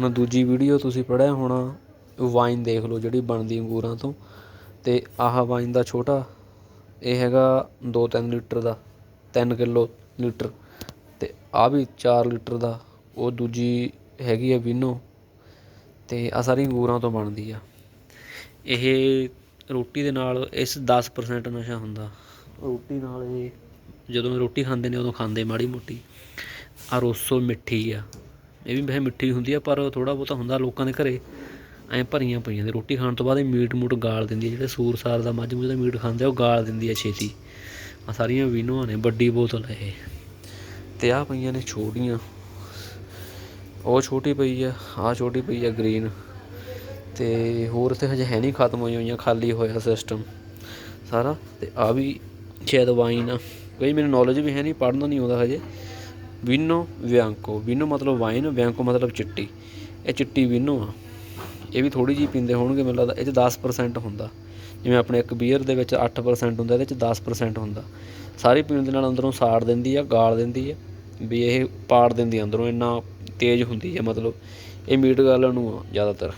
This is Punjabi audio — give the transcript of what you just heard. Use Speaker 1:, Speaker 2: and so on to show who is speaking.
Speaker 1: ਹੁਣ ਦੂਜੀ ਵੀਡੀਓ ਤੁਸੀਂ ਪੜ੍ਹਿਆ ਹੋਣਾ ਵਾਈਨ ਦੇਖ ਲਓ ਜਿਹੜੀ ਬਣਦੀ ਅੰਗੂਰਾਂ ਤੋਂ। ਤੇ ਆਹ ਵਾਈਨ ਦਾ ਛੋਟਾ ਇਹ ਹੈਗਾ 2-3 ਲੀਟਰ ਦਾ 3 ਕਿਲੋ ਲੀਟਰ। ਤੇ ਆ ਵੀ 4 ਲੀਟਰ ਦਾ ਉਹ ਦੂਜੀ ਹੈਗੀ ਆ ਵਿਨੋ। ਤੇ ਆ ਸਾਰੀ ਅੰਗੂਰਾਂ ਤੋਂ ਬਣਦੀ ਆ। ਇਹ ਰੋਟੀ ਦੇ ਨਾਲ ਇਸ 10% ਨਸ਼ਾ ਹੁੰਦਾ। ਰੋਟੀ ਨਾਲ ਇਹ ਜਦੋਂ ਰੋਟੀ ਖਾਂਦੇ ਨੇ ਉਦੋਂ ਖਾਂਦੇ ਮਾੜੀ ਮੋਟੀ। ਆ ਰੋਸੋ ਮਿੱਠੀ ਆ। ਇਹ ਵੀ ਵੈਸੇ ਮਿੱਠੀ ਹੁੰਦੀ ਆ, ਪਰ ਥੋੜਾ ਬਹੁਤਾ ਹੁੰਦਾ ਲੋਕਾਂ ਦੇ ਘਰੇ। ਐਂ ਭਰੀਆਂ ਪਈਆਂ ਨੇ ਰੋਟੀ ਖਾਣ ਤੋਂ ਬਾਅਦ ਇਹ ਮੀਟ ਮੂਟ ਗਾਲ ਦਿੰਦੀ ਹੈ ਜਿਹੜੇ ਸੂਰਸਾਰ ਦਾ ਮੱਝ ਮੁੱਝ ਦਾ ਮੀਟ ਖਾਂਦੇ ਆ, ਉਹ ਗਾਲ ਦਿੰਦੀ ਆ ਛੇਤੀ। ਆ ਸਾਰੀਆਂ ਵੀਨੋਆਂ ਨੇ, ਵੱਡੀ ਬੋਤਲ ਇਹ। ਤੇ ਆ ਪਈਆਂ ਨੇ ਛੋਟੀਆਂ। ਉਹ ਛੋਟੀ ਪਈ ਆ ਆ ਛੋਟੀ ਪਈ ਆ ਗ੍ਰੀਨ। ਤੇ ਹੋਰ ਤੇ ਹਜੇ ਹੈ ਨਹੀਂ ਖਤਮ ਹੋਈਆਂ ਹੋਈਆਂ, ਖਾਲੀ ਹੋਇਆ ਸਿਸਟਮ ਸਾਰਾ, ਤੇ ਆ ਵੀ ਸ਼ਾਇਦ ਵਾਈਨ ਆ। ਕੋਈ ਮੈਨੂੰ ਨੌਲੇਜ ਵੀ ਹੈ ਨਹੀਂ, ਪੜ੍ਹਨਾ ਨਹੀਂ ਆਉਂਦਾ ਹਜੇ। ਵਿਨੋ ਵਿਆਂਕੋ ਵਿਨੋ ਮਤਲਬ ਵਾਈਨ ਵਿਆਂਕੋ ਮਤਲਬ ਚਿੱਟੀ ਇਹ ਚਿੱਟੀ ਵਿਨੋ ਆ ਇਹ ਵੀ ਥੋੜੀ ਜਿਹੀ ਪੀਂਦੇ ਹੋਣਗੇ ਮੈਨੂੰ ਲੱਗਦਾ ਇਹ 'ਚ 10% ਹੁੰਦਾ ਜਿਵੇਂ ਆਪਣੇ ਇੱਕ ਬੀਅਰ ਦੇ ਵਿੱਚ 8% ਹੁੰਦਾ ਇਹਦੇ 'ਚ 10% ਹੁੰਦਾ ਸਾਰੀ ਪੀਣ ਦੇ ਨਾਲ ਅੰਦਰੋਂ ਸਾੜ ਦਿੰਦੀ ਆ ਗਾਲ ਦਿੰਦੀ ਆ ਵੀ ਇਹ ਪਾੜ ਦਿੰਦੀ ਅੰਦਰੋਂ ਇੰਨਾ ਤੇਜ਼ ਹੁੰਦੀ ਆ ਮਤਲਬ ਇਹ ਮੀਟ ਗਾਲਣ ਨੂੰ ਆ ਜ਼ਿਆਦਾਤਰ